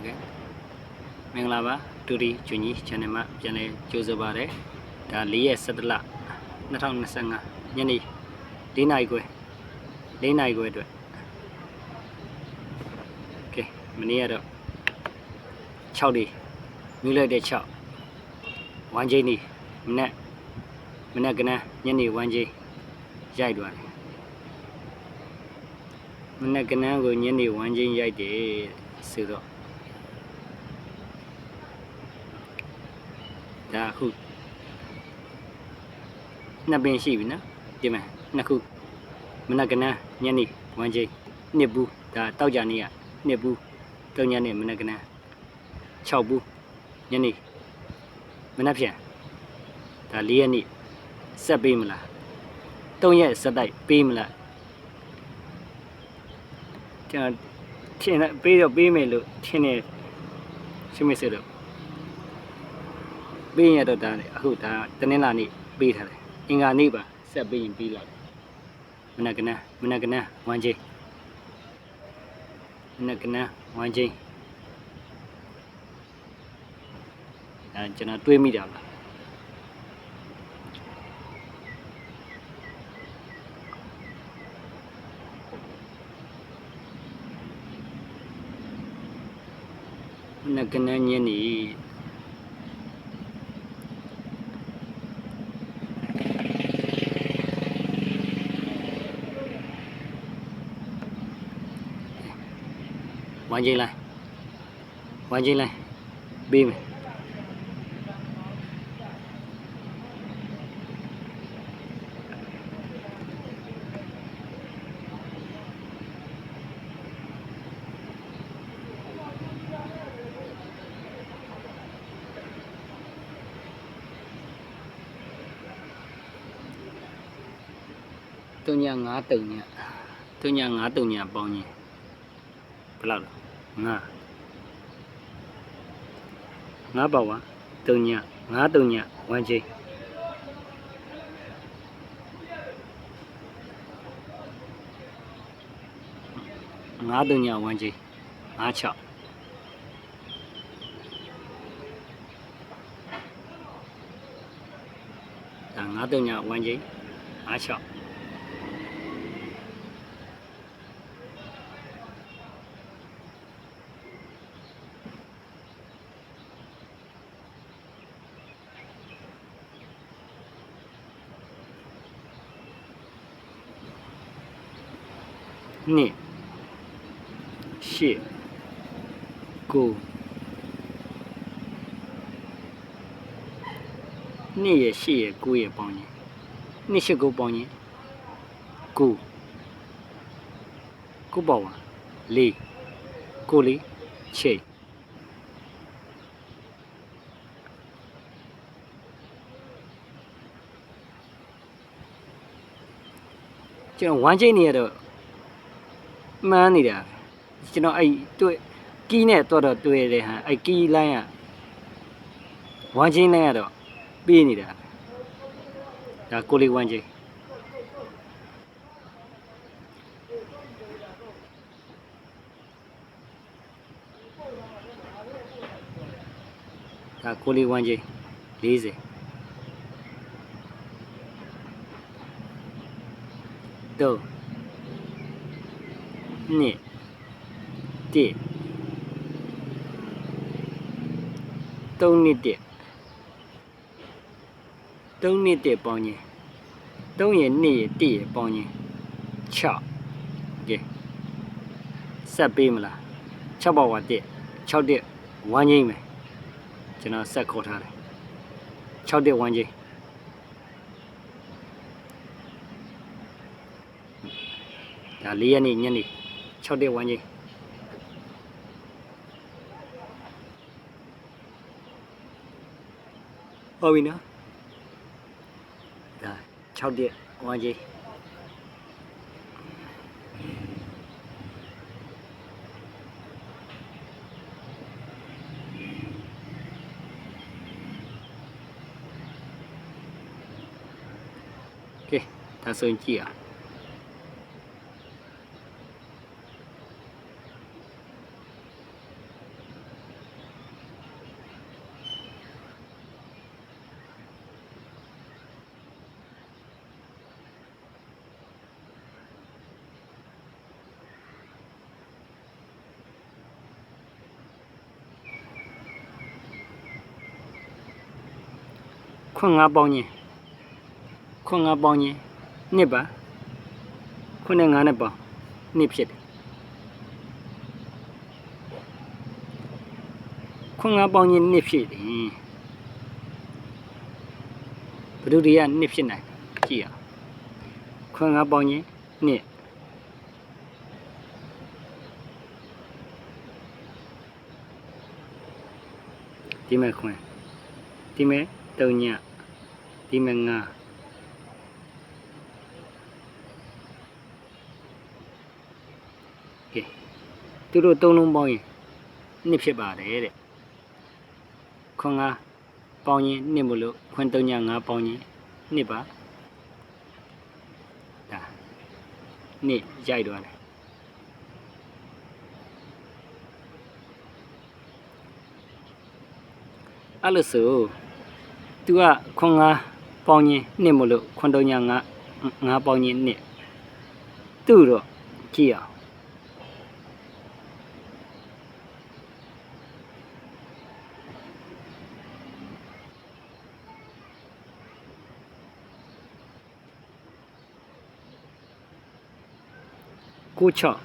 โอเคမင်္ဂလာပါတူဒီကျွန်းကြီး channel မှာပြန်လည်ကြိုဆိုပါရစေဒါ4ရက်17လ2025ညနေ4နာရီခွဲ4နာရီခွဲအတွက်โอเคမနေ့ကတော့6ဒီမြူလိုက်တဲ့6ဝမ်းချင်းဒီမနေ့မနေ့ကနန်းညနေဝမ်းချင်းရိုက်သွားတယ်မနေ့ကနန်းကိုညနေဝမ်းချင်းရိုက်တယ်ဆိုတော့ ဒါအခုနှစ်ပင်ရှိပြီနော်ဒီမှာနှစ်ခုမနက်ကနန်းညနေဝမ်းချိန်နှစ်ဘူးဒါတောက်ကြနေ့ကနှစ်ဘူးတောက်ညနေ့မနက်ကနန်း6ဘူးညနေမနက်ဖြန်ဒါ၄ရက်နေ့ဆက်ပေးမလား၃ရက်ဆက်တိုက်ပေးမလားကျွန်တော်ထင်တယ်ပေးတော့ပေးမယ်လို့ထင်နေရှိမစတော့ ပေးရတော့ဒါလေအခုဒါတနင်္လာနေ့ပေးထားတယ်အင်္ဂါနေ့ပါဆက်ပေးရင်ပြီးလောက်မနက်ကနန်းမနက်ကနန်းဝမ်းချင်းမနက်ကနန်းဝမ်းချင်းအဲကျွန်တော်တွေးမိတာပါမနက်ကနန်းညနေဝမ်းချင်းလို က်ဝမ်းချင်းလိုက်ပေးမယ်တုံညာ9တုံညာတုံညာ9တုံညာပေါ င်းရင်ဘယ်လောက်လဲငါငါပါဝါတုံညငါတုံညဝမ်းချင်းငါတုံညဝမ်းချင်းငါချောက်ဒါငါတုံညဝမ်းချင်းငါချောက် နှစ်ရှစ်ကိုနှစ်ရရှစ်ရကိုရပေါင်းရင်နှစ်ရှစ်ကိုပေါင်းရင်ကိုကိုပေါင်းပါလေးကိုလေးချိတ်ကျွန်တော်ဝမ်းချိန်နေရတော့ မှန်းနေတာကျွန်တော်အဲ့တွေ့ကီးနဲ့တော့တော့တွေ့တယ်ဟာအဲ့ကီးလိုင်းကဝမ်းချင်းလိုင်းကတော့ပေးနေတာဒါကိုလေးဝမ်းချင်းဒါကိုလေးဝမ်းချင်း40တော့ နှစ်တစ်သုံးနှစ်တစ်သုံးနှစ်တစ်ပေါင်းရင်သုံးရနှစ်ရတစ်ရပေါင်းရင်6ကဲဆက်ပေးမလား6ပေါက်ဝတစ်6တစ်ဝမ်းချင်းမယ်ကျွန်တော်ဆက်ခေါ်ထားတယ်6တစ်ဝမ်းချင်းဒါ၄ရက်နေ့ညနေ 6တဲ့ဝမ်းကြီးဟုတ်ပြီနော်ဒါ6တဲ့ဝမ်းကြီးကဲဒါဆိုရင်ကြည့်အောင် က ခွန်းငါပေါင်းချင်းခွန်းငါပေါင်းချင်းနှစ်ပါခွန်းနဲ့ငါနဲ့ပေါင်းနှစ်ဖြစ်တယ်ခွန်းငါပေါင်းချင်းနှစ်ဖြစ်တယ်ဘယ်သူတွေကနှစ်ဖြစ်နိုင်ကြည့်ရအောင်ခွန်းငါပေါင်းချင်းနှစ်ဒီမဲ့ခွန်းဒီမဲ့တုံည ဒီမဲ့ငါကဲသူတို့သုံးလုံးပေါင်းရင်နှစ်ဖြစ်ပါတယ်တဲ့ခွန်းငါပေါင်းရင်နှစ်မလို့ခွန်းတုံညငါပေါင်းရင်နှစ်ပါဒါနှစ်ရိုက်တော့တယ်အဲ့လိုဆို तू ကခွန်ငါ ပေါင်းရင်နှစ်မလို့ခွန်တုံညာငါငါပေါင်းရင်နှစ်သူ့တော့ကြည့်အောင်ကိုချော့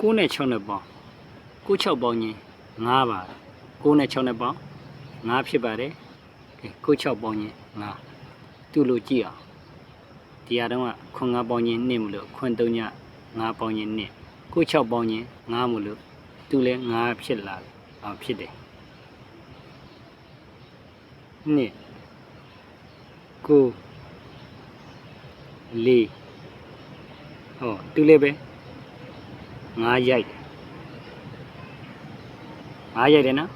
ကိုနဲ့ချော့နဲ့ပေါင်းကိုချော့ပေါင်းရင်9ပါ9နဲ့6နဲ့ပေါင်း 9ဖြစ်ပါတယ်ကဲကို6ပေါင်းရင်9သူ့လိုကြည့်အောင်ဒီဟာတော့ကခွန်9ပေါင်းရင်2မလို့ခွန်3ည9ပေါင်းရင်2ကို6ပေါင်းရင်9မလို့သူ့လဲ9ဖြစ်လာတယ်အော်ဖြစ်တယ်2ကို4ဟောသူလည်းပဲ9ရိုက်တယ်အားရိုက်တယ်နော်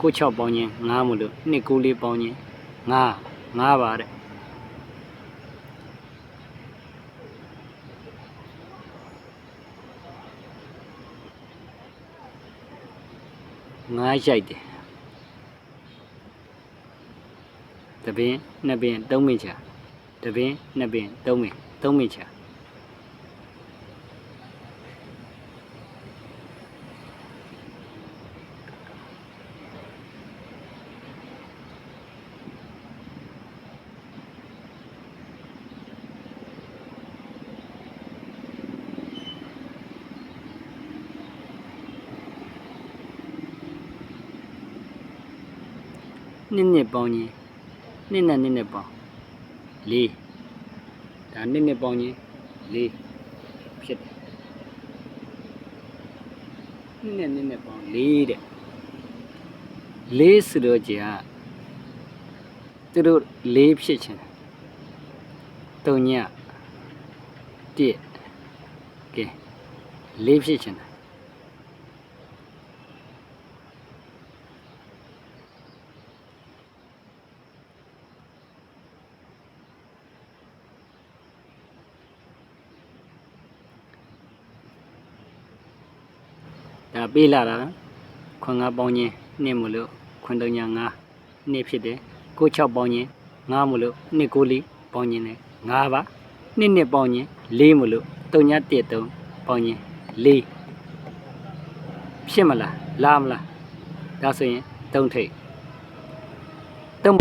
ကို6ပေါင်းချင်း9မလို့2ကို4ပေါင်းချင်း9 9ပါတဲ့ငါးရိုက်တယ်တပင်နှစ်ပင်သုံးပင်ချာတပင်နှစ်ပင်သုံးပင်သုံးပင်ချာ နှစ်နှစ်ပေါင်းချင်းနှစ်နဲ့နှစ်နဲ့ပေါင်းလေးဒါနှစ်နှစ်ပေါင်းချင်းလေးဖြစ်တယ်နှစ်နဲ့နှစ်နဲ့ပေါင်းလေးတဲ့လေးဆိုတော့ကြာသူတို့လေးဖြစ်ချင်တယ်တုံညတစ်ကဲလေးဖြစ်ချင် ပေးလာတာခွန်ငါပေါင်းချင်းနှစ်မလို့ခွန်တုံညာငါနှစ်ဖြစ်တယ်ကို6ပေါင်းချင်းငါမလို့နှစ်ကိုလေးပေါင်းချင်းနဲ့ငါပါနှစ်နှစ်ပေါင်းချင်းလေးမလို့တုံညာ1 3ပေါင်းချင်းလေးဖြစ်မလားလာမလားဒါဆိုရင်သုံးထိပ်သုံးဟ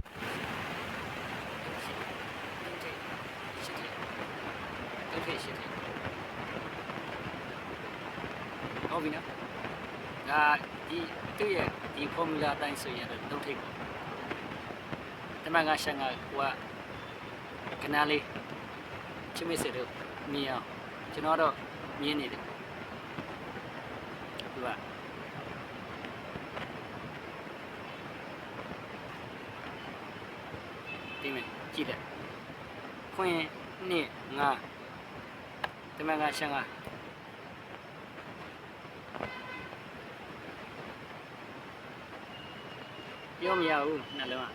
ုတ်ပြီနော် ဒါဒီသူ့ရဲ့ဒီ formula အတိုင်းဆိုရင်တော့သုံးထိပ်ပေါ့တမန်ကရှန်ကဟိုကခဏလေးချစ်မစ်စစ်တို့မြင်အောင်ကျွန်တော်တော့မြင်နေတယ်သူကဒီမဲ့ကြည့်တယ်ဖွင့်နှစ်ငါတမန်ကရှန်က ပြောမရဘူးနှလုံးက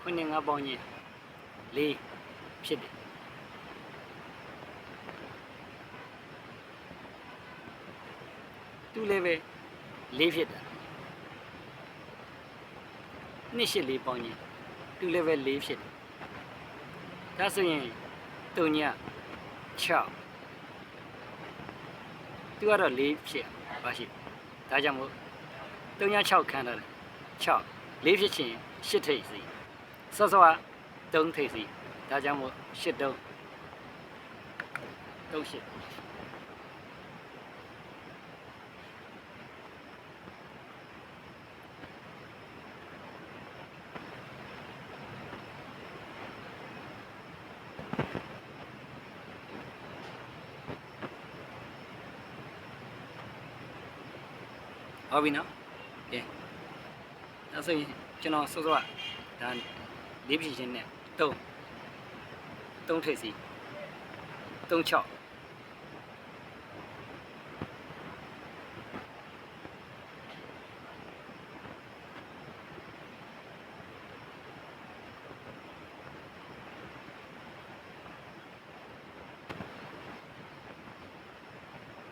ခုနှစ်ငါပေါင်းချင်းလေးဖြစ်တယ်သူလည်းပဲလေးဖြစ်တာနှစ်ရှစ်လေးပေါင်းချင်းသူလည်းပဲလေးဖြစ်တယ်ဒါဆိုရင်တုံည6သူကတော့၄ဖြစ် ပါရှိဒါကြောင့်မို့36ခန်းတော့6 4ဖြစ်ချင်8ထိပ်စီစောစောက3ထိပ်စီဒါကြောင့်မို့8တုံး3 8 ဟုတ်ပြီနော်ကဲဒါဆိုရင်ကျွန်တော်စောစောကဒါလေးဖြည့်ချင်းနဲ့3 3ထိပ်စီ3 6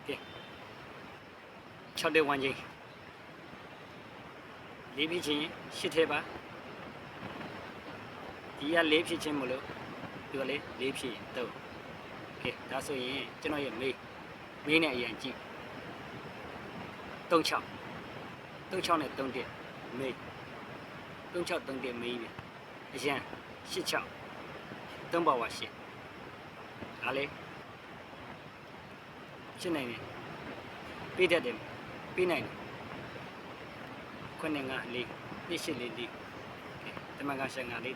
ကဲ6တဲ့1ချင်း လေးဖြည့်ချင်း8ထဲပါဒီကလေးဖြည့်ချင်းမလို့ဒီကလေးလေးဖြည့်ရင်3ကဲဒါဆိုရင်ကျွန်တော်ရဲ့မေးမေးနဲ့အရင်ကြည့်36 36နဲ့3တက်မေး36 3တက်မေးပြီအရင်86 3ပါဝါ8ဒါလေရှင်းနိုင်တယ်ပေးတတ်တယ်ပေးနိုင်တယ် ခုနှစ်ငါလေးနှစ်ရှစ်လေးလေးကဲတမန်ကရှန်ငါလေး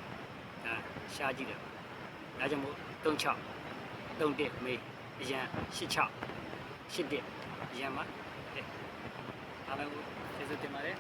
ဒါရှားကြည့်တယ်ဒါကြောင့်မို့36 3တက်မေးအရင်86 8တက်အရင်မှာကဲအားလုံးကျေးဇူးတင်ပါတယ်